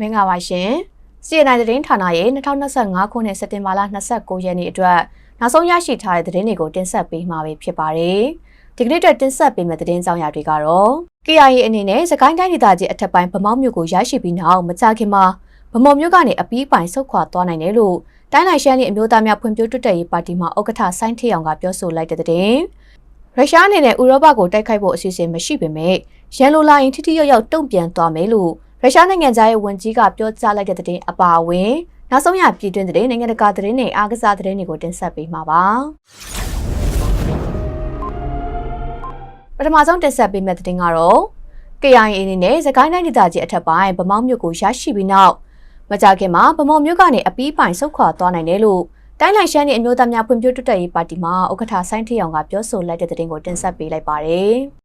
မင်္ဂလာပါရှင်။ CNN သတင်းဌာနရဲ့2025ခုနှစ်စက်တင်ဘာလ29ရက်နေ့အတွက်နောက်ဆုံးရရှိထားတဲ့သတင်းတွေကိုတင်ဆက်ပေးမှာဖြစ်ပါတယ်။ဒီကနေ့အတွက်တင်ဆက်ပေးမယ့်သတင်းကြောင်းရာတွေကတော့ KIA အနေနဲ့စကိုင်းတိုင်းဒေသကြီးအထက်ပိုင်းဗမောက်မြို့ကိုရရှိပြီးနောက်မကြာခင်မှာဗမော်မြို့ကနေအပီးပိုင်ဆုတ်ခွာသွားနိုင်တယ်လို့တိုင်းနိုင်ရှမ်းပြည်အမျိုးသားများဖွံ့ဖြိုးတိုးတက်ရေးပါတီမှဥက္ကဋ္ဌဆိုင်းထေအောင်ကပြောဆိုလိုက်တဲ့သတင်း။ရုရှားအနေနဲ့ဥရောပကိုတိုက်ခိုက်ဖို့အစီအစဉ်မရှိပေမဲ့ရန်လိုလာရင်ထိထိရောက်ရောက်တုံ့ပြန်သွားမယ်လို့ ရုရှားနိုင်ငံသားရဲ့ဝန်ကြီးကပြောကြားလိုက်တဲ့သတင်းအပါအဝင်နောက်ဆုံးရပြည်တွင်းသတင်းနိုင်ငံတကာသတင်းတွေအားကစားသတင်းတွေကိုတင်ဆက်ပေးမှာပါပထမဆုံးတင်ဆက်ပေးမယ့်သတင်းကတော့ KIA အနေနဲ့စကိုင်းတိုင်းဒေသကြီးအထက်ပိုင်းဗမောက်မြို့ကိုရရှိပြီးနောက်မကြခင်မှာဗမောက်မြို့ကနေအပီးပိုင်ဆုတ်ခွာသွားနိုင်တယ်လို့တိုင်းလိုက်ရှမ်းပြည်အမျိုးသားများဖွံ့ဖြိုးတိုးတက်ရေးပါတီမှဥက္ကဋ္ဌဆိုင်းထေအောင်ကပြောဆိုလိုက်တဲ့သတင်းကိုတင်ဆက်ပေးလိုက်ပါတယ်။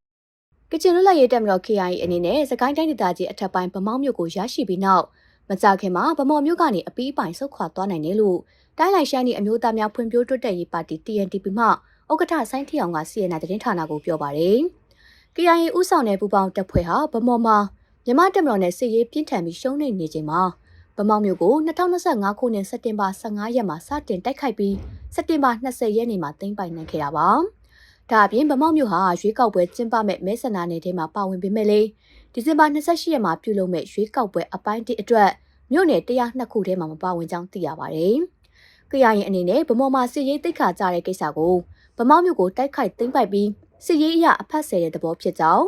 ကချင်လွတ်လပ်ရေးတပ်မတော် KIA အနေနဲ့စကိုင်းတိုင်းဒေသကြီးအထက်ပိုင်းဗမောက်မြို့ကိုရရှိပြီးနောက်မကြခင်မှာဗမော်မြို့ကနေအပီးပိုင်ဆုတ်ခွာသွားနိုင်တယ်လို့တိုင်းလိုက်ရှမ်းပြည်အမျိုးသားများဖွံ့ဖြိုးတိုးတက်ရေးပါတီ TNDP မှဥက္ကဋ္ဌဆိုင်းထေအောင်က CNN သတင်းဌာနကိုပြောပါတယ်။ KIA ဥဆောင်တဲ့ပူပေါင်းတပ်ဖွဲ့ဟာဗမော်မှာမြမတက်မတော်နဲ့စစ်ရေးပြင်းထန်ပြီးရှုံးနေနေချိန်မှာဗမောက်မြို့ကို2025ခုနှစ်စက်တင်ဘာ15ရက်မှာစတင်တိုက်ခိုက်ပြီးစက်တင်ဘာ20ရက်နေ့မှာသိမ်းပိုက်နိုင်ခဲ့တာပါ။ ဒါအပြင်ဗမောက်မြို့ဟာရွေးကောက်ပွဲကျင်းပမဲ့မဲဆန္ဒနယ်ထဲမှာပါဝင်ပေမဲ့လေဒီဇင်ဘာ28ရက်မှာပြုလုပ်မဲ့ရွေးကောက်ပွဲအပိုင်းတစ်အတွက်မြို့နယ်102ခုထဲမှာမပါဝင်ကြောင်းသိရပါတယ်။ကြရရင်အနေနဲ့ဗမော်မှာစစ်ရေးတိတ်ခါကြတဲ့ကိစ္စကိုဗမောက်မြို့ကိုတိုက်ခိုက်သိမ်းပိုက်ပြီးစစ်ရေးအရအဖက်ဆယ်တဲ့သဘောဖြစ်ကြောင်း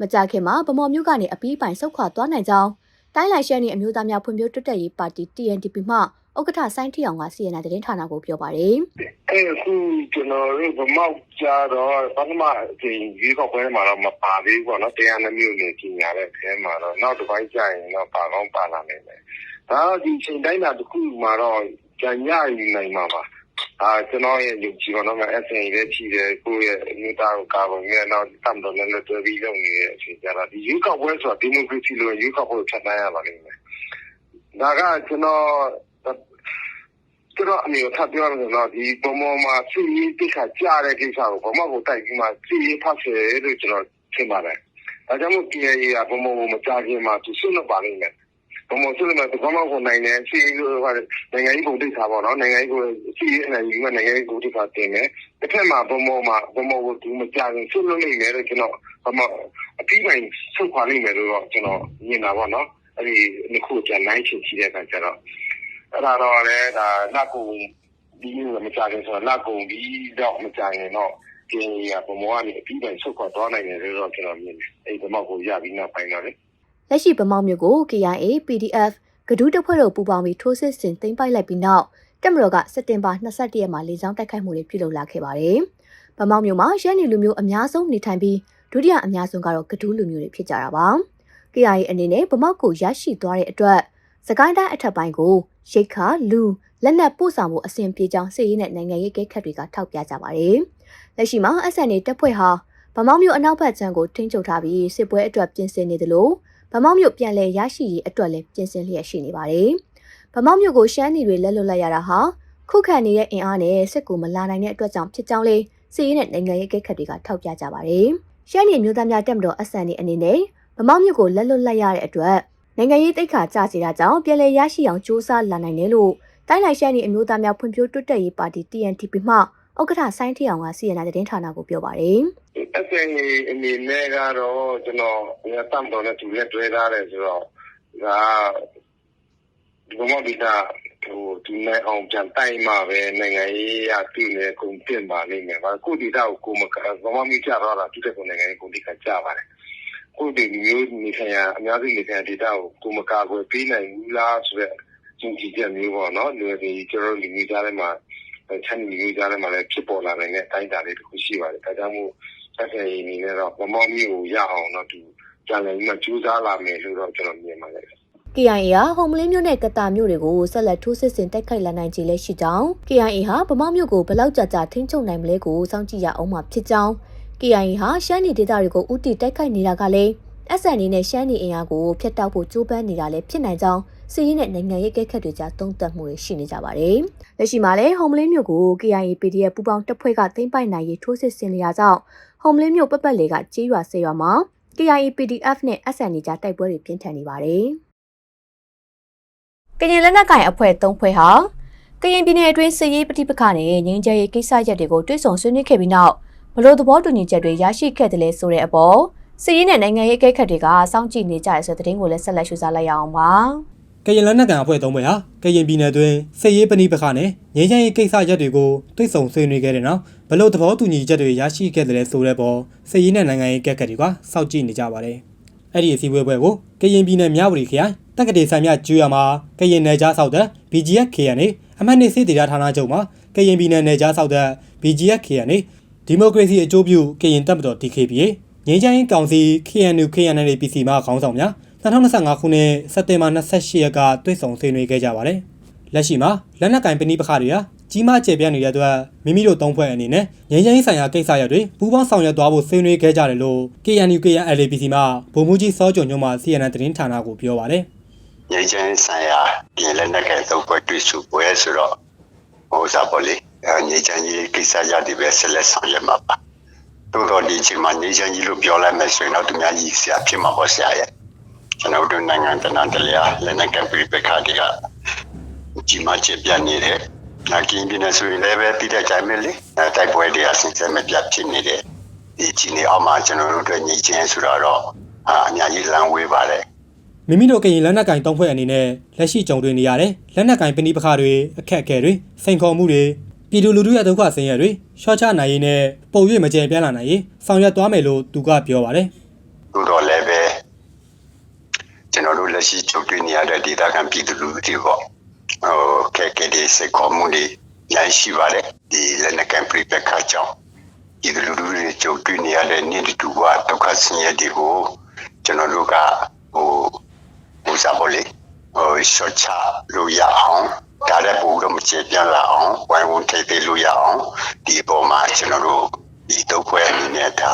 မကြခင်မှာဗမော်မြို့ကနေအပီးပိုင်ဆုတ်ခွာသွားနိုင်ကြောင်းတိုင်းလိုက်ရှမ်းပြည်အမျိုးသားများဖွံ့ဖြိုးတိုးတက်ရေးပါတီ TNDP မှ ဥက္ကဋ္ဌဆိုင်းထီအောင်က CNN သတင်းဌာနကိုပြောပါတယ်။အဲအခုကျွန်တော်တို့ဗမောက်ကြတော့ပထမအချိန်ရွေးကောက်ပွဲမှာတော့မပါသေးဘူးပေါ့နော်တရားနှမျိုးနေပြင်ညာတဲ့အဲမှာတော့နောက်တစ်ပိုင်းကြာရင်တော့ပါကောင်းပါလာနိုင်တယ်။ဒါတော့ဒီချိန်တိုင်းတာတစ်ခုမှာတော့ကြံရယူနိုင်မှာပါ။အာကျွန်တော်ရဲ့ယုံကြည်ပါတော့မယ်အဆင်ရေးရှိတယ်ကိုယ့်ရဲ့အမျိုးသားကိုကာကွယ်နေတော့တမ်တော်လည်းလည်းတွဲပြီးလုပ်နေတဲ့အချိန်ကြတော့ဒီရွေးကောက်ပွဲဆိုတာဒီမိုကရေစီလိုရွေးကောက်ပွဲဖြတ်တန်းရပါလိမ့်မယ်။ဒါကကျွန်တော် ကျွန်တော်အနေနဲ့ထပ်ပြောရမယ်နော်ဒီပုံပေါ်မှာစီရေးတိခါကြားတဲ့ကိစ္စကိုဘာမှကိုတိုက်ပြီးမှစီရေးဖတ်ဆယ်လို့ ကျွန်တော်ထင်ပါတယ်။ဒါကြောင့်မို့ KA ကပုံပေါ်ကို မကြားခင်မှာ သူဆွတ်လွတ်ပါလိမ့်မယ်။ဘုံဘဆွလို့မဲ့ဘာမှကိုနိုင်တယ်စီရေးလို့ဟာနိုင်ငံရေးပုံတိတ်ခါပေါ့နော်နိုင်ငံရေးကိုစီရေးအနေနဲ့နိုင်ငံရေးကိုတိတ်ခါတင်တယ်တစ်ဖက်မှာဘုံဘမှာဘုံဘကို သူမကြခင်ဆွတ်လွတ်နိုင်တယ်လို့ ကျွန်တော်ဘာမှအပြီးပိုင်းဆုတ်ခွာနိုင်မယ်လို့တော့ ကျွန်တော်မြင်တာပေါ့နော် အဲ့ဒီ နှစ်ခုပြန်နိုင်ချင်ရှိတဲ့အခါကျတော့ အဲ့ဒါတော့လည်းဒါလက်ကိုဒီမကြခင်ဆိုတော့လက်ကိုပြီးတော့ မကြခင်တော့ကျင်းရဘမောကနေ အပြီးပိုင်းဆုတ်ခွာသွားနိုင်တယ်လို့တော့ကျွန်တော်မြင်တယ် အဲ့ဒီဘမောကို ရပြီးနောက်ပိုင်းတော့လေ လက်ရှိဗမောက်မြို့ကို KIA PDF ဂဒူးတပ်ဖွဲ့တို့ ပူးပေါင်းပြီး ထိုးစစ်ဆင်သိမ်းပိုက်လိုက်ပြီးနောက်တက်မတော်က စက်တင်ဘာ22ရက်မှာ လေကြောင်းတိုက်ခိုက်မှုတွေ ပြုလုပ်လာခဲ့ပါတယ်။ဗမောက်မြို့မှာရန်နီလူမျိုးအများဆုံးနေထိုင်ပြီး ဒုတိယအများဆုံးကတော့ဂဒူးလူမျိုးတွေ ဖြစ်ကြတာပါ။ KIA အနေနဲ့ဗမောက်ကို ရရှိသွားတဲ့အတွက် စကိုင်းတိုင်းအထက်ပိုင်းကိုရိတ်ခါလူလက်နက်ပို့ဆောင်မှုအဆင်ပြေကြောင်းစစ်ရေးနဲ့နိုင်ငံရေးကိခတ်တွေကထောက်ပြကြပါတယ်။လက်ရှိမှာ SNA တပ်ဖွဲ့ဟာဗမောက်မြို့အနောက်ဘက်ခြမ်းကိုထိန်းချုပ်ထားပြီးစစ်ပွဲအတွက်ပြင်ဆင်နေသလိုဗမောက်မြို့ပြန်လည်ရရှိရေးအတွက်လည်းပြင်ဆင်လျက်ရှိနေပါတယ်။ဗမောက်မြို့ကိုရှမ်းပြည်တွေလက်လွတ်လိုက်ရတာဟာခုခံနေတဲ့အင်အားနဲ့စစ်ကူမလာနိုင်တဲ့အတွက်ကြောင့်ဖြစ်ကြောင်းလေးစစ်ရေးနဲ့နိုင်ငံရေးကိခတ်တွေကထောက်ပြကြပါတယ်။ရှမ်းပြည်မျိုးသားများတက်မတော် SNA အနေနဲ့ဗမောက်မြို့ကိုလက်လွတ်လိုက်ရတဲ့အတွက် နိုင်ငံရေးတိတ်ခါကြစီတာကြောင့်ပြည်လည်ရရှိအောင်စ조사လာနိုင်တယ်လို့တိုင်းလိုက်ရှမ်းပြည်အမျိုးသားများဖွံ့ဖြိုးတိုးတက်ရေးပါတီ TNTP မှဥက္ကဋ္ဌဆိုင်းထီအောင်ကစီရနာသတင်းဌာနကိုပြောပါတယ်။ SNA အနေနဲ့ကတော့ကျွန်တော်ဒီတမ်တော်နဲ့သူနဲ့တွေ့ထားတယ်ဆိုတော့ဒါဒီဘုံမဒီတာဟိုဒီနိုင်အောင်ပြန်တိုင်မှာပဲနိုင်ငံရေးအတူနဲ့ကုန်တင်ပါလိမ့်မယ်။ဘာကိုဒီတာကိုကိုမကဘာမှမကြတော့တာသူတဲ့ကိုနိုင်ငံရေးကုန်တိကကြပါတယ်။ ကိုဒီမျိုးနေခံရအများကြီးနေခံဒေတာကို ကိုမကာကွယ်ပေးနိုင်ဘူးလားဆိုတော့ကျင်ကြည့်ချက်မျိုးပေါ့နော်။လူတွေကျွန်တော်လူမျိုးသားတွေမှာချမ်းမြေမျိုးကြားထဲမှာလည်း ဖြစ်ပေါ်လာနိုင်တဲ့ အတိုင်းအတာလေးတစ်ခု ရှိပါတယ်။ဒါကြောင့်မို့ဆက်ဆံရေးအနေနဲ့တော့မမောမျိုးကိုရအောင်တော့ဒီကြံလည်ပြီးမှကြိုးစားလာမယ်လို့တော့ ကျွန်တော်မြင်ပါတယ်။ KIA ဟာ ဟုံမလင်းမြို့နဲ့ကတာမြို့တွေကို ဆက်လက်ထိုးစစ်ဆင်တိုက်ခိုက်လာနိုင်ခြေလည်းရှိကြောင်း KIA ဟာဗမောက်မြို့ကိုဘလောက်ကြာကြာ ထိန်းချုပ်နိုင်မလဲကို စောင့်ကြည့်ရအောင်မှာဖြစ်ကြောင်း KIA ဟာရှမ်းပြည်ဒေသတွေကိုဥတီတိုက်ခိုက်နေတာကလည်း SNA နဲ့ရှမ်းပြည်အင်အားကိုဖျက်တောက်ဖို့ကြိုးပမ်းနေတာလည်းဖြစ်နိုင်ကြောင်းစီးရီးနဲ့နိုင်ငံရေးကိခတ်တွေကြားသုံးသပ်မှုတွေရှိနေကြပါတယ်။လက်ရှိမှာလည်းဟုံမလင်းမြို့ကို KIA PDF ပူးပေါင်းတပ်ဖွဲ့ကသိမ်းပိုက်နိုင်ရေးထိုးစစ်ဆင်နေရကြောင်းဟုံမလင်းမြို့ပတ်ပတ်လေကကြေးရွာဆေးရွာမှာ KIA PDF နဲ့ SNA ကြားတိုက်ပွဲတွေပြင်းထန်နေပါတယ်။ကရင်လက်နက်ကိုင်အဖွဲ့၃ဖွဲ့ဟာကရင်ပြည်နယ်အတွင်းစစ်ရေးပဋိပက္ခနဲ့ငြိမ်းချမ်းရေးကိစ္စရပ်တွေကိုတွဲဆောင်ဆွေးနွေးခဲ့ပြီးနောက် ဘလို့သဘောတူညီချက်တွေရရှိခဲ့တယ်လဲဆိုတဲ့အပေါ်စစ်ရေးနဲ့နိုင်ငံရေးအကဲခတ်တွေကစောင့်ကြည့်နေကြရဆိုတဲ့တဲ့င်းကိုလည်းဆက်လက်ရှုစားလိုက်ရအောင်ပါ။ကရင်လက်နက်ကန်အဖွဲ့သုံးဖွဲ့ဟာကရင်ပြည်နယ်တွင်စစ်ရေးပဏိပခနဲ့ငြိမ်းချမ်းရေးကိစ္စရပ်တွေကိုတွိတ်ဆုံဆွေးနွေးခဲ့တဲ့နောက်ဘလို့သဘောတူညီချက်တွေရရှိခဲ့တယ်ဆိုတဲ့ပေါ်စစ်ရေးနဲ့နိုင်ငံရေးကက်ခတ်တွေကစောင့်ကြည့်နေကြပါတယ်။အဲ့ဒီအစည်းအဝေးပွဲကိုကရင်ပြည်နယ်မြဝတီခရိုင်တက္ကသိုလ်ဆံမြကျူရမှာကရင်နယ်ကြားဆောက်တဲ့ BGF KN အမှတ်နှစ်စစ်ဒေသဌာနချုပ်မှာကရင်ပြည်နယ်နယ်ကြားဆောက်တဲ့ BGF KN ဒီမိုကရေစီအကျိုးပြုကရင်တပ်မတော် DKBA ငြိမ်းချမ်းရေးကောင်စီ KNU KNL PC မှခေါင်းဆောင်များ2025ခုနှစ်စက်တင်ဘာ28ရက်ကတွေ့ဆုံဆွေးနွေးခဲ့ကြပါတယ်။လက်ရှိမှာလက်နက်ကင်ပဏိပခတွေဟာကြီးမားကျယ်ပြန့်နေတဲ့အတွက်မိမိတို့သုံးဖွဲ့အနေနဲ့ငြိမ်းချမ်းရေးဆိုင်ရာကိစ္စရပ်တွေပူးပေါင်းဆောင်ရွက်သွားဖို့ဆွေးနွေးခဲ့ကြတယ်လို့ KNU KNL PC မှဗိုလ်မှူးကြီးစောကြုံညွန့်မှ CNN သတင်းဌာနကိုပြောပါတယ်။ငြိမ်းချမ်းရေးဆိုင်ရာပြည်လက်နက်ကဲသုံးပွဲတွေ့ဆုံပွဲဆိုတော့ဟိုစားပေါ်လေအဲ ငြိမ်းချမ်းရေးကိစ္စရတဲ့ပဲဆက်လက်ဆောင်ရွက်မှာပါတိုးတော့ဒီအချိန်မှာငြိမ်းချမ်းရေးလို့ပြောလိုက်မယ်ဆိုရင်တော့သူများကြီးဆရာဖြစ်မှာပေါ့ဆရာရဲ့ကျွန်တော်တို့နိုင်ငံတကာတလျာလက်နက်ကဲပြည်ပခါတွေကကြီးမားကျပြနေတယ်။နာကင်းပြည်နယ်ဆိုရင်လည်းပဲတိတဲ့ကြိုင်မဲ့လေအဲတိုက်ပွဲတွေအဆင်ဆက်မပြတ်ဖြစ်နေတယ်။ဒီချင်းနေအောင်မှာကျွန်တော်တို့အတွက်ညီချင်းဆိုတော့အာအများကြီးလမ်းဝေးပါတယ်မိမိတို့ကရင်လက်နက်ကင်တုံးဖွဲ့အနေနဲ့လက်ရှိကြုံတွေ့နေရတဲ့လက်နက်ကင်ပဏိပခတွေအခက်အခဲတွေစိန်ခေါ်မှုတွေ ပြည်သူလူထုရဲ့ဒုက္ခဆင်းရဲတွေရှော့ချနိုင်ရေးနဲ့ပုံရိပ်မကျယ်ပြန့်လာနိုင်ရေးဆောင်ရွက်သွားမယ်လို့သူကပြောပါတယ်သို့တော်လည်းပဲကျွန်တော်တို့လက်ရှိချုပ်တွေ့နေရတဲ့ဒေသခံပြည်သူလူထုတွေပေါ့ဟိုကဲကဲဒီစကောမှုတွေရရှိပါတယ်ဒီလက်နက်ကန်ပြိပခါကြောင့်ပြည်သူလူထုတွေချုပ်တွေ့နေရတဲ့နေ့တူကဒုက္ခဆင်းရဲတွေကိုကျွန်တော်တို့ကဟိုဟိုစားဖို့လေဟိုရှော့ချလို့ရအောင် ဒါလည်းဘုရားမချေပြန့်လာအောင်ဝိုင်းဝန်းထိပ်သိမ်းလို့ရအောင်ဒီအပေါ်မှာကျွန်တော်တို့ဒီဒုက္ခအနေနဲ့ဒါ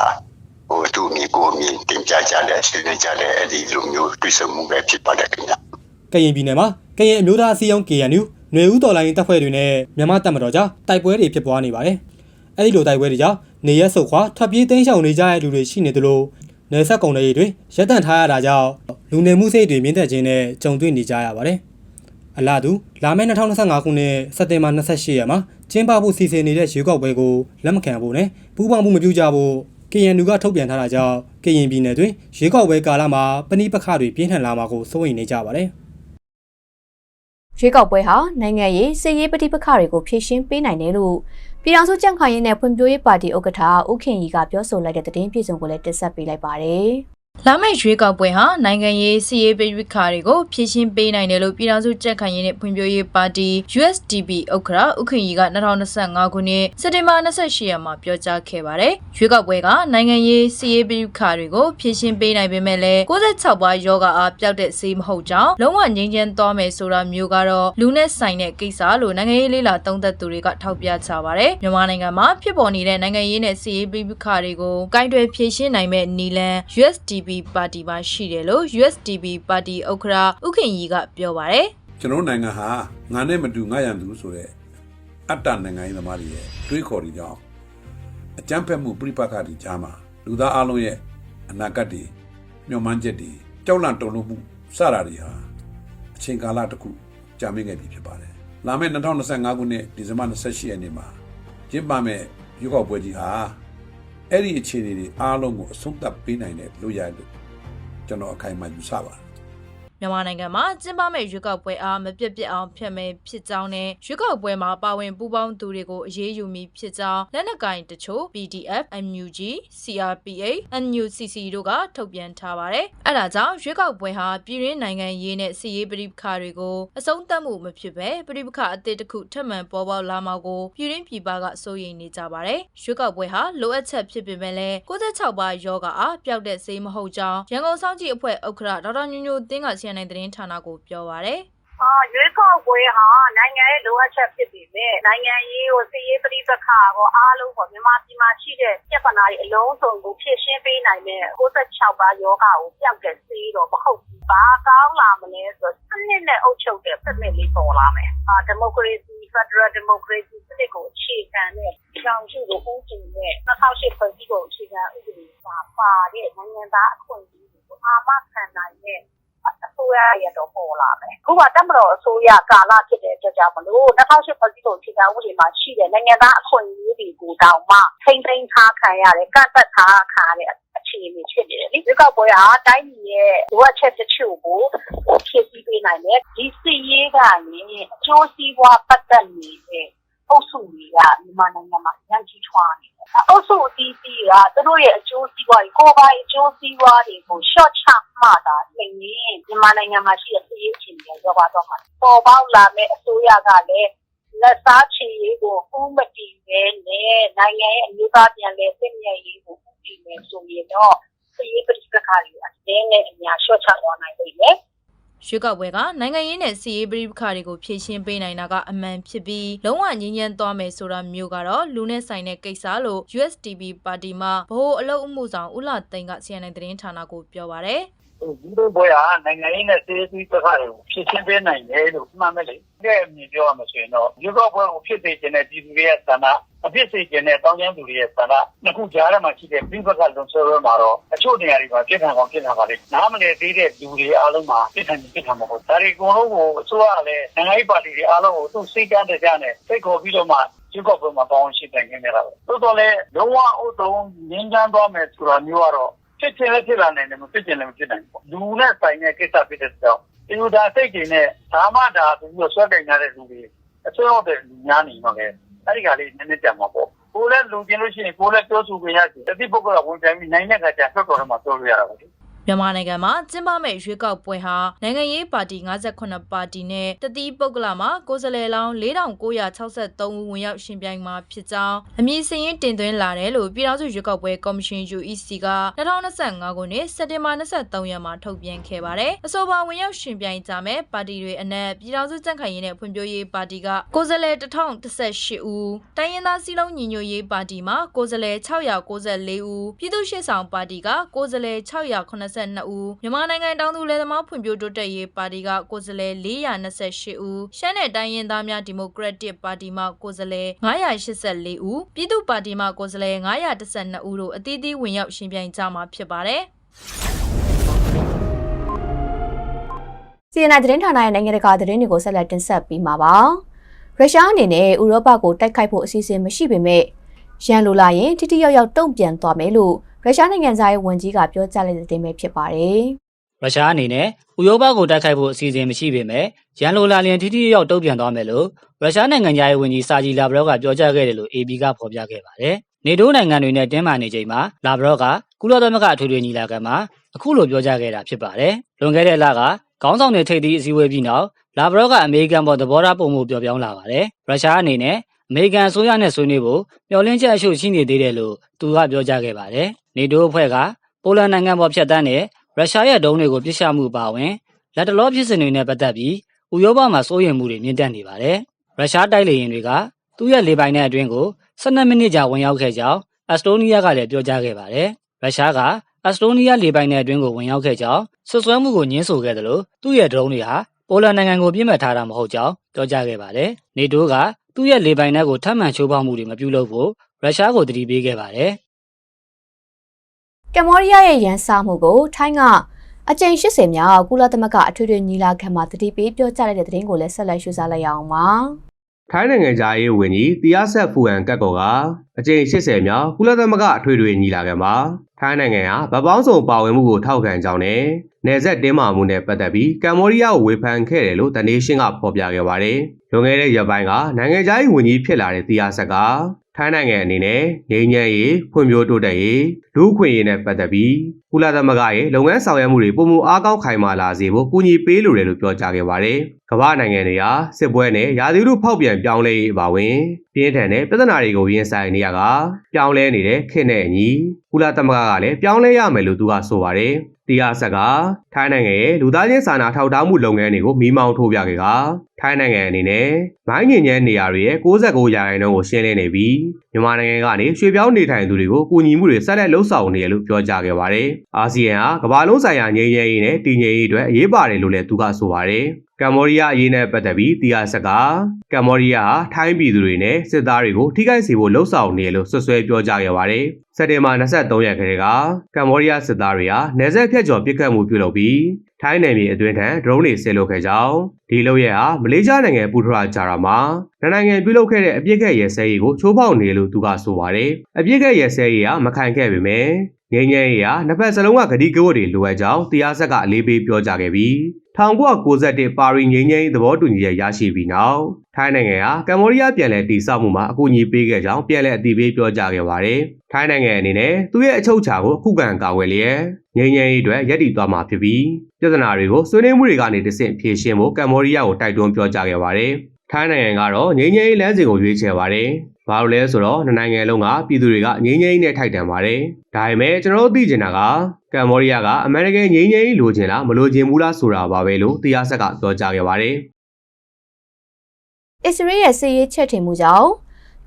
ဟိုသူမိကိုမြင်တင်ပြကြတယ်ဆွေးနွေးကြတယ်အဲ့ဒီလိုမျိုးတွေ့ဆုံမှုပဲဖြစ်ပါတယ်ခင်ဗျာ။ကရင်ပြည်နယ်မှာကရင်အမျိုးသားအစည်းအရုံး KNU ຫນွေဦးတော်လိုင်းတပ်ဖွဲ့တွေနဲ့မြန်မာတပ်မတော်ကြားတိုက်ပွဲတွေဖြစ်ပွားနေပါတယ်။အဲဒီလိုတိုက်ပွဲတွေကြောင့်နေရက်ဆုတ်ခွာထွက်ပြေးတိမ်းရှောင်နေကြတဲ့လူတွေရှိနေသလိုနေဆက်ကုံတွေတွေရပ်တန့်ထားရတာကြောင့်လူနေမှုစိတ်တွေမြင့်တက်ခြင်းနဲ့ကြုံတွေ့နေကြရပါတယ်။ အလားတူလာမယ့်2025ခုနှစ်စက်တင်ဘာ28ရက်မှာကျင်းပဖို့စီစဉ်နေတဲ့ရွေးကောက်ပွဲကိုလက်မခံဖို့နဲ့ပူးပေါင်းမှုမပြုကြဖို့ KNU ကထုတ်ပြန်ထားတာကြောင့်ကရင်ပြည်နယ်တွင်ရွေးကောက်ပွဲကာလမှာပဏိပခတွေပြင်းထန်လာမှာကိုစိုးရိမ်နေကြပါတယ်။ရွေးကောက်ပွဲဟာနိုင်ငံရေးစစ်ရေးပဋိပက္ခတွေကိုဖြေရှင်းပေးနိုင်တယ်လို့ပြည်ထောင်စုကြံ့ခိုင်ရေးနဲ့ဖွံ့ဖြိုးရေးပါတီဥက္ကဋ္ဌဦးခင်ရီကပြောဆိုလိုက်တဲ့သတင်းပြည်စုံကိုလည်းတင်ဆက်ပေးလိုက်ပါတယ်။ လာမယ့်ရွေးကောက်ပွဲဟာနိုင်ငံရေးစီရေးပိရိခါတွေကိုဖြည့်ရှင်းပေးနိုင်တယ်လို့ပြည်ထောင်စုကြက်ခိုင်ရေးနဲ့ဖွံ့ဖြိုးရေးပါတီ USDP ဥက္ကဋ္ဌဥက္ကင်ကြီးက2025ခုနှစ်စက်တင်ဘာ28ရက်မှာပြောကြားခဲ့ပါတယ်။ရွေးကောက်ပွဲကနိုင်ငံရေးစီရေးပိရိခါတွေကိုဖြည့်ရှင်းပေးနိုင်ပေမဲ့လည်း66ပါးယောဂအားပျောက်တဲ့ဆေးမဟုတ်ကြောင်းလုံးဝငြိမ်းချမ်းသွားမယ်ဆိုတာမျိုးကတော့လူနဲ့ဆိုင်တဲ့ကိစ္စလို့နိုင်ငံရေးလေးလာသုံးသပ်သူတွေကထောက်ပြကြပါတယ်။မြန်မာနိုင်ငံမှာဖြစ်ပေါ်နေတဲ့နိုင်ငံရေးနဲ့စီရေးပိရိခါတွေကိုကင်တွယ်ဖြည့်ရှင်းနိုင်မဲ့နီလန် USDP ပါတီမှာရှိတယ်လို့ USDP ပါတီဥက္ကဋ္ဌဥခင်ကြီးကပြောပါတယ်ကျွန်တော်တို့နိုင်ငံဟာငါနဲ့မတူငါရန်သူဆိုတဲ့အတ္တနိုင်ငံရေးသမားတွေရဲ့တွေးခေါ်တွေကြောင့်အကြမ်းဖက်မှုပြိပခါတွေကြားမှာလူသားအလုံးရဲ့အနာဂတ်တွေမျှော်မှန်းချက်တွေကြောက်လန့်တုန်လှုပ်မှုစတာတွေဟာအချိန်ကာလတစ်ခုကြာမြင့်ခဲ့ပြီဖြစ်ပါတယ်။လာမယ့်2025ခုနှစ်ဒီဇင်ဘာ28ရက်နေ့မှာကျင်းပမယ့်ရွေးကောက်ပွဲကြီးဟာ အဲ့ဒီအခြေအနေတွေအားလုံးကိုအဆုံးသတ်ပေးနိုင်တဲ့လို့ရလို့ကျွန်တော်အခိုင်အမာယူဆပါတယ် မြန်မာနိုင်ငံမှာကျင်းပမယ့်ရွေးကောက်ပွဲအားမပြတ်ပြတ်အောင်ဖျက်မယ်ဖြစ်ကြောင်းနဲ့ရွေးကောက်ပွဲမှာပါဝင်ပူးပေါင်းသူတွေကိုအရေးယူမည်ဖြစ်ကြောင်းလက်နက်ကင်တချို့ PDF, MUG, CRPA, NUCC တို့ကထုတ်ပြန်ထားပါတယ်။အဲဒါကြောင့်ရွေးကောက်ပွဲဟာပြည်ရင်းနိုင်ငံရေးနဲ့စီရေးပဋိပက္ခတွေကိုအဆုံးသတ်မှုမဖြစ်ပဲပဋိပက္ခအသစ်တစ်ခုထပ်မံပေါ်ပေါက်လာမှာကိုပြည်ရင်းပြည်ပကစိုးရိမ်နေကြပါတယ်။ရွေးကောက်ပွဲဟာလိုအပ်ချက်ဖြစ်ပေမဲ့လည်း66ပါးယောဂအားပျောက်တဲ့ဆေးမဟုတ်ကြောင်းရန်ကုန်စောင့်ကြည့်အဖွဲ့ဥက္ကဋ္ဌဒေါက်တာညိုညိုတင်းက CNN သတင်းဌာနကိုပြောပါရယ်အာရွေးကောက်ပွဲဟာနိုင်ငံရဲ့လိုအပ်ချက်ဖြစ်ပေမဲ့နိုင်ငံရေးကိုစီရေးပဋိပက္ခကိုအားလုံးပေါ့မြန်မာပြည်မှာရှိတဲ့ပြဿနာတွေအလုံးစုံကိုဖြေရှင်းပေးနိုင်တဲ့66ပါးယောဂကိုပျောက်တဲ့ဆေးတော့မဟုတ်ဘူး။ဘာကောင်းလာမလဲဆိုတော့စနစ်နဲ့အုပ်ချုပ်တဲ့စနစ်လေးပေါ်လာမယ်။အာဒီမိုကရေစီဖက်ဒရယ်ဒီမိုကရေစီစနစ်ကိုအခြေခံတဲ့ကြောင်စုကိုဦးတည်တဲ့2008ဖွဲ့စည်းပုံအခြေခံဥပဒေမှာပါတဲ့နိုင်ငံသားအခွင့်အရေးကိုအာမခံနိုင်တဲ့ အစိုးရရဲ့တော့ပေါ်လာမယ်အခုကတက်မတော်အစိုးရကာလဖြစ်တဲ့အတွက်ကြောင့်မလို့2008ဖွဲ့စည်းပုံအခြေခံဥပဒေမှာရှိတဲ့နိုင်ငံသားအခွင့်အရေးတွေကိုတောင်မှထိမ့်သိမ်းထားခံရတယ်ကန့်သက်ထားခံရတဲ့အခြေအနေဖြစ်နေတယ်လေဒီကောက်ပွဲဟာတိုင်းပြည်ရဲ့လိုအပ်ချက်တချို့ကိုဖြည့်ဆည်းပေးနိုင်တယ်ဒီစီရေးကနေအကျိုးစီးပွားပတ်သက်နေတဲ့အုပ်စုတွေကမြန်မာနိုင်ငံမှာရန်ကြီးထွားနေတယ်။အုပ်စုအသီးသီးကသူတို့ရဲ့အကျိုးစီးပွားတွေကိုယ်ပိုင်အကျိုးစီးပွားတွေကို short ချမှတာနေ ရင်မြန်မာနိုင်ငံမှာရှိတဲ့ပြည်ရေးချင်းတွေရောပါတော့မှာပေါ်ပေါက်လာမဲ့အစိုးရကလည်းလက်စားချေရေးကိုဥမတည်ပဲနဲ့နိုင်ငံရဲ့အမျိုးသားပြန်လည်သိမြတ်ရေးကိုဥတည်မယ်ဆိုရင်တော့ပြည်ရေးပဋိပက္ခတွေအတင်းနဲ့အများ short ချသွားနိုင်လိမ့်မယ်ရွေးကောက်ပွဲကနိုင်ငံရေးနဲ့စီရေးပဋိပက္ခတွေကိုဖြေရှင်းပေးနိုင်တာကအမှန်ဖြစ်ပြီးလုံးဝငြင်းညမ်းသွားမယ်ဆိုတာမျိုးကတော့လူနဲ့ဆိုင်တဲ့ကိစ္စလို့ USDP ပါတီမှဗဟိုအလုပ်အမှုဆောင်ဦးလာသိန်းက CNN သတင်းဌာနကိုပြောပါရယ် ဒီလိုပွဲဟာနိုင်ငံရေးနဲ့စေတီတစ်ခါတွေကိုဖြစ်ချင်းပေးနိုင်တယ်လို့မှတ်မယ်လေ။တဲ့မြင်ပြောရမှာဆိုရင်တော့ဒီကောပွဲကိုဖြစ်စေခြင်းနဲ့ပြည်သူတွေရဲ့ဆန္ဒအဖြစ်စေခြင်းနဲ့တောင်းကျမ်းသူတွေရဲ့ဆန္ဒနှစ်ခုကြားထဲမှာရှိတဲ့ပြည်ပကလွန်ဆွဲပွဲမှာတော့အချို့နေရာတွေမှာပြစ်ထန်ကောင်ပြစ်ထန်ပါလေ။နားမလည်သေးတဲ့လူတွေအားလုံးမှာပြစ်ထန်ပြစ်ထန်မှာပေါ့။ဒါတွေအကုန်လုံးကိုအစိုးရကလည်းနိုင်ငံရေးပါတီတွေအားလုံးကိုသူ့စိတ်ကမ်းတဲ့ကြနဲ့စိတ်ခေါ်ပြီးတော့မှဒီကောပွဲမှာပေါင်းရှိတိုင်နေကြတာပဲ။သို့တော်လည်းလုံးဝအုပ်တုံးငင်းချမ်းသွားမယ်ဆိုတာမျိုးကတော့ ဖြစ်ချင်လည်းဖြစ်လာနိုင်တယ်မဖြစ်ချင်လည်းမဖြစ်နိုင်ဘူးပေါ့လူနဲ့ဆိုင်တဲ့ကိစ္စဖြစ်တဲ့ကြောင့်ဒီလိုဒါစိတ်တွေနဲ့ဒါမှဒါပြီးတော့ဆွဲတင်ကြတဲ့လူတွေအဆွဲဟုတ်တဲ့လူများနေတော့လေအဲ့ဒီကလေးနည်းနည်းကြံမှာပေါ့ကိုယ်လည်းလူကျင်လို့ရှိရင်ကိုယ်လည်းပြောဆိုခွင့်ရတယ်တတိပုဂ္ဂိုလ်ကဝင်ပြန်ပြီးနိုင်တဲ့ခါကျဆွတ်တော်တော့မှပြောလို့ရတာပါလေ မြန်မာနိုင်ငံမှာကျင်းပမဲ့ရွေးကောက်ပွဲဟာနိုင်ငံရေးပါတီ58ပါတီနဲ့တတိပုဂ္ဂလမှာကိုယ်စားလှယ်လောင်း4963ဦးဝင်ရောက်ရှင်ပြိုင်မှာဖြစ်ကြောင်းအမည်စရင်းတင်သွင်းလာတယ်လို့ပြည်ထောင်စုရွေးကောက်ပွဲကော်မရှင် UEC က2025ခုနှစ်စက်တင်ဘာ23ရက်မှာထုတ်ပြန်ခဲ့ပါတယ်။အဆိုပါဝင်ရောက်ရှင်ပြိုင်ကြမဲ့ပါတီတွေအနက်ပြည်ထောင်စုကြံ့ခိုင်ရေးနဲ့ဖွံ့ဖြိုးရေးပါတီကကိုယ်စားလှယ်1018ဦးတိုင်းရင်းသားစည်းလုံးညီညွတ်ရေးပါတီမှာကိုယ်စားလှယ်694ဦးပြည်သူ့ရှေ့ဆောင်ပါတီကကိုယ်စားလှယ်682ဦးမြန်မာနိုင်ငံတောင်သူလယ်သမားဖွံ့ဖြိုးတိုးတက်ရေးပါတီကကိုယ်စားလှယ်428ဦးရှမ်းနယ်တိုင်းရင်းသားများဒီမိုကရက်တစ်ပါတီမှကိုယ်စားလှယ်984ဦးပြည်သူ့ပါတီမှကိုယ်စားလှယ်912ဦးတို့အသီးသီးဝင်ရောက်ရှင်ပြိုင်ကြမှာဖြစ်ပါတယ် CNN သတင်းဌာနရဲ့နိုင်ငံတကာသတင်းတွေကိုဆက်လက်တင်ဆက်ပေးမှာပါ။ရုရှားအနေနဲ့ဥရောပကိုတိုက်ခိုက်ဖို့အစီအစဉ်မရှိပေမဲ့ရန်လိုလာရင်တိတိယောက်ယောက်တုံ့ပြန်သွားမယ်လို့ ရုရှားနိုင်ငံသားရဲ့ဝန်ကြီးကပြောကြားလိုက်တဲ့တင်ပဲဖြစ်ပါတယ်။ရုရှားအနေနဲ့ဥရောပကိုတိုက်ခိုက်ဖို့အစီအစဉ်မရှိပေမဲ့ရန်လိုလာလျင်ထိထိရောက်ရောက်တုံ့ပြန်သွားမယ်လို့ရုရှားနိုင်ငံသားရဲ့ဝန်ကြီးစာဂျီလာဘရော့ကပြောကြားခဲ့တယ်လို့ AB ကဖော်ပြခဲ့ပါတယ်။နေတိုးနိုင်ငံတွေနဲ့တင်းမာနေချိန်မှာလာဘရော့ကကုလသမဂ္ဂအထွေထွေညီလာခံမှာအခုလိုပြောကြားခဲ့တာဖြစ်ပါတယ်။လွန်ခဲ့တဲ့လကခေါင်းဆောင်တွေထိပ်သီးအစည်းအဝေးပြီးနောက်လာဘရော့ကအမေရိကန်ပေါ်သဘောထားပုံမှုပြောပြောင်းလာပါတယ်။ရုရှားအနေနဲ့ အမေရိကန်အစိုးရနဲ့ဆွေးနွေးဖို့မျှော်လင့်ချက်အချို့ရှိနေသေးတယ်လို့သူကပြောကြားခဲ့ပါတယ်။နေတိုးအဖွဲ့ကပိုလန်နိုင်ငံပေါ်ဖြတ်တန်းတဲ့ရုရှားရဲ့ဒုံးတွေကိုပြစ်ရှမှုပါဝင်လက်တလောဖြစ်စဉ်တွေနဲ့ပတ်သက်ပြီးဥရောပမှာစိုးရိမ်မှုတွေမြင့်တက်နေပါတယ်။ရုရှားတိုက်လေယာဉ်တွေကသူ့ရဲ့လေပိုင်တဲ့အတွင်းကို12မိနစ်ကြာဝင်ရောက်ခဲ့ကြောင်းအက်စတိုးနီးယားကလည်းပြောကြားခဲ့ပါတယ်။ရုရှားကအက်စတိုးနီးယားလေပိုင်တဲ့အတွင်းကိုဝင်ရောက်ခဲ့ကြောင်းဆွဆွဲမှုကိုညှင်းဆိုခဲ့တယ်လို့သူ့ရဲ့ဒရုန်းတွေဟာပိုလန်နိုင်ငံကိုပြစ်မှတ်ထားတာမဟုတ်ကြောင်းပြောကြားခဲ့ပါတယ်။နေတိုးက သူ့ရဲ့လေပိုင်တဲ့ကိုထပ်မံချိုးဖောက်မှုတွေမပြုလုပ်ဖို့ရုရှားကိုတတိပေးခဲ့ပါတယ်။ကမ္ဘောဒီးယားရဲ့ရန်စားမှုကိုထိုင်းကအကြိမ်80မြောက်ကုလသမဂ္ဂအထွေထွေညီလာခံမှာတတိပေးပြောကြားလိုက်တဲ့သတင်းကိုလည်းဆက်လက်ရှုစားလိုက်ရအောင်ပါ။ ထိုင်းနိုင်ငံသားရေးဝန်ကြီးတီယာဆက်ဖူဟန်ကတ်ကောကအကြိမ်80မြောက်ကုလသမဂ္ဂအထွေထွေညီလာခံမှာထိုင်းနိုင်ငံဟာဗပောင်းဆောင်ပါဝင်မှုကိုထောက်ခံကြောင်းနဲ့နယ်စပ်တင်းမာမှုနဲ့ပတ်သက်ပြီးကမ္ဘောဒီးယားကိုဝေဖန်ခဲ့တယ်လို့တနေရှင်းကဖော်ပြခဲ့ပါတယ်။လွန်ခဲ့တဲ့ရက်ပိုင်းကနိုင်ငံသားရေးဝန်ကြီးဖြစ်လာတဲ့တီယာဆက်က ထိုင်းနိုင်ငံအနေနဲ့ငြိမ်းချမ်းရေးဖွံ့ဖြိုးတိုးတက်ရေးလူ့အခွင့်အရေးနဲ့ပတ်သက်ပြီးကုလသမဂ္ဂရဲ့လုပ်ငန်းဆောင်ရွက်မှုတွေပုံမအားကောင်းခိုင်မာလာစေဖို့ကူညီပေးလိုတယ်လို့ပြောကြားခဲ့ပါတယ်။ကမ္ဘာနိုင်ငံတွေဟာစစ်ပွဲနဲ့ရာသီဥတုဖောက်ပြန်ပြောင်းလဲရေးအပါအဝင်ပြင်းထန်တဲ့ပြဿနာတွေကိုရင်ဆိုင်နေရကပြောင်းလဲနေတဲ့ခေတ်နဲ့အညီကုလသမဂ္ဂကလည်းပြောင်းလဲရမယ်လို့သူကဆိုပါတယ်။ တရားဆက်ကထိုင်းနိုင်ငံရဲ့လူသားချင်းစာနာထောက်ထားမှုလုပ်ငန်းတွေကိုမိမောင်းထိုးပြခဲ့ကထိုင်းနိုင်ငံအနေနဲ့မိုင်းငင်ညမ်းနေရာတွေရဲ့69ရာခိုင်နှုန်းကိုရှင်းလင်းနေပြီးမြန်မာနိုင်ငံကနေရွှေပြောင်းနေထိုင်သူတွေကိုကူညီမှုတွေဆက်လက်လှုပ်ဆောင်နေတယ်လို့ပြောကြားခဲ့ပါတယ်။အာဆီယံဟာကမ္ဘာလုံးဆိုင်ရာငြိမ်းချမ်းရေးနဲ့တည်ငြိမ်ရေးအတွက်အရေးပါတယ်လို့လည်းသူကဆိုပါတယ်။ကမ္ဘောဒီးယားအရေးနဲ့ပတ်သက်ပြီးတီယာဆက်ကကမ္ဘောဒီးယားဟာထိုင်းပြည်သူတွေနဲ့စစ်သားတွေကိုထိခိုက်စေဖို့လှုံ့ဆော်နေတယ်လို့ဆွဆွဲပြောကြားခဲ့ပါတယ်။ စက်တင်ဘာ23ရက်ခရဲကကမ္ဘောဒီးယားစစ်သားတွေဟာနယ်စပ်ဖြတ်ကျော်ပစ်ခတ်မှုပြုလုပ်ပြီးထိုင်းနယ်မြေအတွင်းထံဒရုန်းတွေဆဲလုပ်ခဲ့ကြောင်းဒီလိုရဲဟာမလေးရှားနိုင်ငံပူထရာဂျာရာမှာနိုင်ငံပြုလုပ်ခဲ့တဲ့အပြစ်ကဲ့ရဲစဲရေးကိုချိုးဖောက်နေလို့သူကဆိုပါတယ်။အပြစ်ကဲ့ရဲစဲရေးကမခံခဲ့ပေမဲ့ငင်းငယ်ရေးဟာနှစ်ဖက်စလုံးကဂတိကဝတ်တွေလိုအပ်ကြောင်းတရားဆက်ကအလေးပေးပြောကြားခဲ့ပြီး1991ပါရီငင်းငယ်ရေးသဘောတူညီချက်ရရှိပြီးနောက် ထိုင်းနိုင်ငံဟာကမ္ဘောဒီးယားပြည်လဲတည်ဆောက်မှုမှာအကူအညီပေးခဲ့ကြောင်းပြည်လဲအတည်ပြုပြောကြားခဲ့ပါတယ်။ထိုင်းနိုင်ငံအနေနဲ့သူ့ရဲ့အချုပ်အခြာကိုအခုခံကာကွယ်လျက်ငြိမ်းချမ်းရေးအတွက်ရည်တည်သွားမှာဖြစ်ပြီးပြဿနာတွေကိုဆွေးနွေးမှုတွေကနေတဆင့်ဖြေရှင်းဖို့ကမ္ဘောဒီးယားကိုတိုက်တွန်းပြောကြားခဲ့ပါတယ်။ထိုင်းနိုင်ငံကတော့ငြိမ်းချမ်းရေးလမ်းစဉ်ကိုရွေးချယ်ပါတယ်။ဘာလို့လဲဆိုတော့နှစ်နိုင်ငံလုံးကပြည်သူတွေကငြိမ်းချမ်းရေးနဲ့ထိုက်တန်ပါတယ်။ဒါပေမဲ့ကျွန်တော်တို့သိချင်တာကကမ္ဘောဒီးယားကအမေရိကန်ငြိမ်းချမ်းရေးလိုချင်လားမလိုချင်ဘူးလားဆိုတာပါပဲလို့တရားဆက်ကပြောကြားခဲ့ပါတယ်။ အစ္စရေးရဲ့စစ်ရေးချက်တင်မှုကြောင့်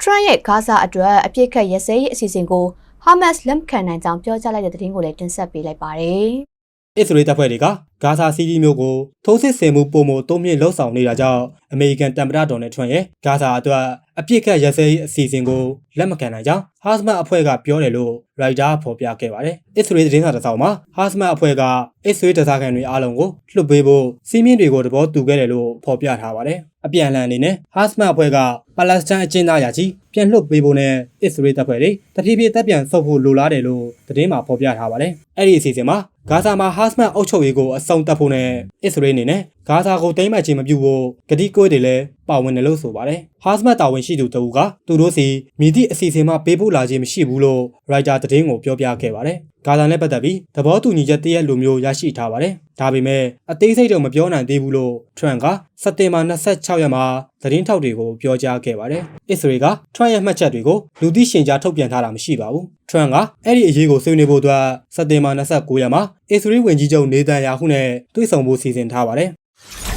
ထရန့်ရဲ့ဂါဇာအတွက်အပြစ်ခတ်ရစဲရေးအစီအစဉ်ကိုဟာမတ်စ်လက်ခံနိုင်ကြောင်းပြောကြားလိုက်တဲ့သတင်းကိုလည်းတင်ဆက်ပေးလိုက်ပါတယ်။အစ္စရေးတပ်ဖွဲ့တွေကဂါဇာစီးတီးမျိုးကိုထိုးစစ်ဆင်မှုပုံမတုံ့ပြန်လှုပ်ဆောင်နေတာကြောင့်အမေရိကန်တမ်ပရာဒေါ်နယ်ထရန့်ရဲ့ဂါဇာအတွက် အပြစ်ခတ်ရစဲရေးအစီအစဉ်ကိုလက်မခံနိုင်ကြောင်းဟာစမတ်အဖွဲ့ကပြောတယ်လို့ရိုက်တာဖော်ပြခဲ့ပါတယ်။အစ္စရေးသတင်းစာတစ်စောင်မှာဟာစမတ်အဖွဲ့ကအစ္စရေးတပ်သားခံတွေအားလုံးကိုလွှတ်ပေးဖို့စီးမြင့်တွေကိုတဘောတူခဲ့တယ်လို့ဖော်ပြထားပါတယ်။အပြန်အလှန်အနေနဲ့ဟာစမတ်အဖွဲ့ကပါလက်စတိုင်းအကျဉ်းသားရာကြီးပြန်လွှတ်ပေးဖို့နဲ့အစ္စရေးတပ်ဖွဲ့တွေတဖြည်းဖြည်းတပ်ပြန်ဆုတ်ဖို့လိုလားတယ်လို့သတင်းမှာဖော်ပြထားပါတယ်။အဲ့ဒီအစီအစဉ်မှာဂါဇာမှာဟာစမတ်အုပ်ချုပ်ရေးကိုအဆုံးသတ်ဖို့နဲ့အစ္စရေးအနေနဲ့ဂါဇာကိုတိမ့်မှတ်ခြင်းမပြုဖို့ဂတိကဝတ်တွေလည်း ပါဝင်တယ်လို့ဆိုပါတယ်။ဟာစမတ်တာဝန်ရှိသူတဦးကသူတို့စီမြည်သည့်အစီအစဉ်မှပေးပို့လာခြင်းမရှိဘူးလို့ရိုက်တာသတင်းကိုပြောပြခဲ့ပါတယ်။ဂါဇာနဲ့ပတ်သက်ပြီးသဘောတူညီချက်တရက်လိုမျိုးရရှိထားပါတယ်။ဒါပေမဲ့အသေးစိတ်တော့မပြောနိုင်သေးဘူးလို့ထရန့်ကစက်တင်ဘာ26ရက်မှာသတင်းထောက်တွေကိုပြောကြားခဲ့ပါတယ်။အစ္စရေးကထရန့်ရဲ့မှတ်ချက်တွေကိုလူသိရှင်ကြားထုတ်ပြန်ထားတာမရှိပါဘူး။ထရန့်ကအဲ့ဒီအရေးကိုဆွေးနွေးဖို့အတွက်စက်တင်ဘာ29ရက်မှာအစ္စရေးဝန်ကြီးချုပ်နေတန်ယာဟုနဲ့တွေ့ဆုံဖို့စီစဉ်ထားပါတယ်။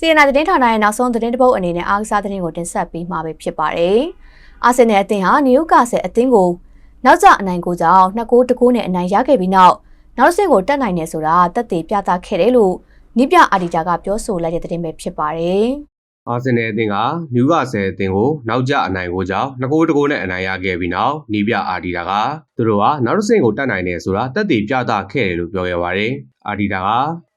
စီယနာသတင်းဌာနရဲ့နောက်ဆုံးသတင်းတစ်ပုဒ်အနေနဲ့အားကစားသတင်းကိုတင်ဆက်ပေးမှာပဲဖြစ်ပါတယ်။အာဆင်နယ်အသင်းဟာနယူကာဆယ်အသင်းကိုနောက်ကျအနိုင်ကိုကြောင့်2ဂိုးတကူးနဲ့အနိုင်ရခဲ့ပြီးနောက်နောက်ဆင့်ကိုတက်နိုင်နေဆိုတာတက်တည်ပြသခဲ့တယ်လို့နိပြအာဒီတာကပြောဆိုလိုက်တဲ့သတင်းပဲဖြစ်ပါတယ်။အာဆင်နယ်အသင်းကနယူကာဆယ်အသင်းကိုနောက်ကျအနိုင်ကိုကြောင့်နှစ်ကိုးတကိုးနဲ့အနိုင်ရခဲ့ပြီးနောက်နီးပြအာဒီတာကသူတို့ဟာနောက်တစ်ဆင့်ကိုတက်နိုင်တယ်ဆိုတာတက်တည်ပြသခဲ့တယ်လို့ပြောခဲ့ပါတယ်။အာဒီတာက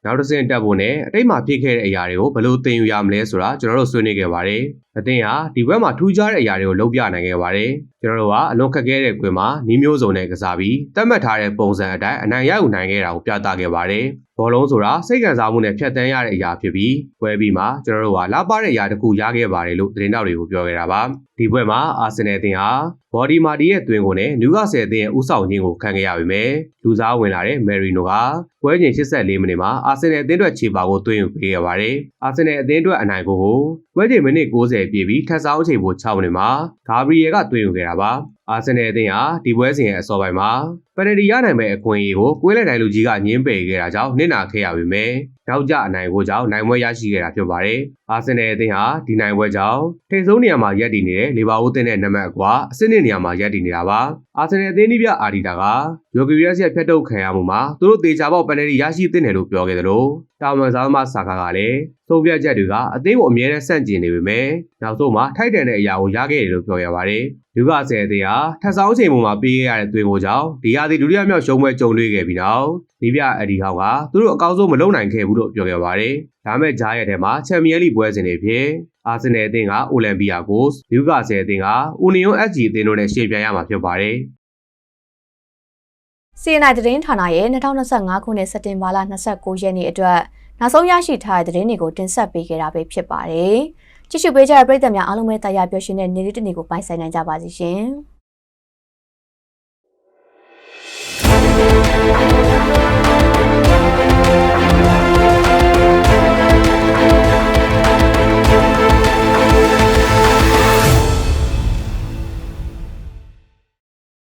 နောက်တစ်ဆင့်တက်ဖို့နဲ့အတိတ်မှာဖြစ်ခဲ့တဲ့အရာတွေကိုဘယ်လိုသင်ယူရမလဲဆိုတာကျွန်တော်တို့ဆွေးနွေးခဲ့ပါတယ်။အသင်းဟာဒီဘက်မှာထူးခြားတဲ့အရာတွေကိုလုပ်ပြနိုင်ခဲ့ပါတယ်။ကျွန်တော်တို့ကအလွန်ခက်ခဲတဲ့ကွင်းမှာနီးမျိုးစုံနဲ့ကစားပြီးတတ်မှတ်ထားတဲ့ပုံစံအတိုင်းအနိုင်ရယူနိုင်ခဲ့တာကိုပြသခဲ့ပါတယ်။ဘောလုံးဆိုတာစိတ်ခံစားမှုနဲ့ဖြတ်တန်းရတဲ့အရာဖြစ်ပြီးပွဲပြီးမှကျွန်တော်တို့ကလာပတဲ့အရာတစ်ခုရခဲ့ပါတယ်လို့သတင်းတောက်တွေကိုပြောခဲ့တာပါဒီပွဲမှာအာဆင်နယ်အသင်းဟာ ဘော်ဒီမာတီရဲ့သွင်းကိုနဲ့နယူကာဆယ်အသင်းရဲ့ဥဆောင်ခြင်းကိုခံခဲ့ရပေမဲ့လူစားဝင်လာတဲ့မယ်ရီနိုကပွဲချိန်84မိနစ်မှာအာဆင်နယ်အသင်းအတွက်ခြေပါကိုသွင်းယူပေးခဲ့ပါတယ်အာဆင်နယ်အသင်းအတွက်အနိုင်ကိုကိုပွဲချိန်မိနစ်90ပြည့်ပြီးထပ်ဆောင်ချိန်ပို6မိနစ်မှာဂါဘရီယယ်ကသွင်းယူခဲ့တာပါအာဆင်နယ်အသင်းဟာဒီပွဲစဉ်ရဲ့အစောပိုင်းမှာပယ်နတီရနိုင်မဲ့အခွင့်အရေးကိုကွေးလက်တိုင်းလူကြီးကညင်းပယ်ခဲ့တာကြောင့်နစ်နာခဲ့ရပေမဲ့နောက်ကျအနိုင်ကိုကြောင့်နိုင်ပွဲရရှိခဲ့တာဖြစ်ပါတယ်။အာဆင်နယ်အသင်းဟာဒီနိုင်ပွဲကြောင့်ထိပ်ဆုံးနေရာမှာရပ်တည်နေတဲ့လီဗာပူးအသင်းနဲ့နံပါတ်အကွာအဆင့်နှစ်နေရာမှာရပ်တည်နေတာပါ။အာဆင်နယ်အသင်းဒီပြအာဒီတာကယိုဂီရီယက်ရဲ့ဖျက်ထုတ်ခံရမှုမှာသူတို့တေချာပေါက်ပယ်နတီရရှိသင့်တယ်လို့ပြောခဲ့တယ်လို့တာမန်ဇာမဆာကာကလည်းသုံးပြချက်တွေကအသင်းကိုအမြဲတမ်းဆန့်ကျင်နေပေမဲ့နောက်ဆုံးမှာထိုက်တန်တဲ့အရာကိုရခဲ့တယ်လို့ပြောရပါတယ်။လူကဆယ်အသင်းဟာထပ်ဆောင်ချိန်မှာပေးခဲ့ရတဲ့သွင်းကိုကြောင့်ဒီဟာဒီဒုတိယမြောက်ရှုံးပွဲကြုံတွေ့ခဲ့ပြီးနောက် နေပြအဒီဟောက်ကသူတို့အကောင်းဆုံးမလုပ်နိုင်ခဲ့ဘူးလို့ပြောခဲ့ပါတယ်။ဒါမဲ့ဂျားရဲ့ထဲမှာချန်ပီယံလိပွဲစဉ်တွေဖြစ်အာဆင်နယ်အသင်းကအိုလံပီယာကိုစ်၊လူကာဆယ်အသင်းကအိုနီယွန် SG အသင်းတို့နဲ့ရှေ့ပြိုင်ရမှာဖြစ်ပါတယ်။ CNI သတင်းဌာနရဲ့2025ခုနှစ်စက်တင်ဘာလ29ရက်နေ့အတွက်နောက်ဆုံးရရှိထားတဲ့သတင်းတွေကိုတင်ဆက်ပေးခဲ့တာပဲဖြစ်ပါတယ်။ကြည့်ရှုပေးကြတဲ့ပရိသတ်များအားလုံးပဲတရားပြောရှင်တဲ့နေ့လေးတစ်နေ့ကိုပိုင်ဆိုင်နိုင်ကြပါစီရှင်။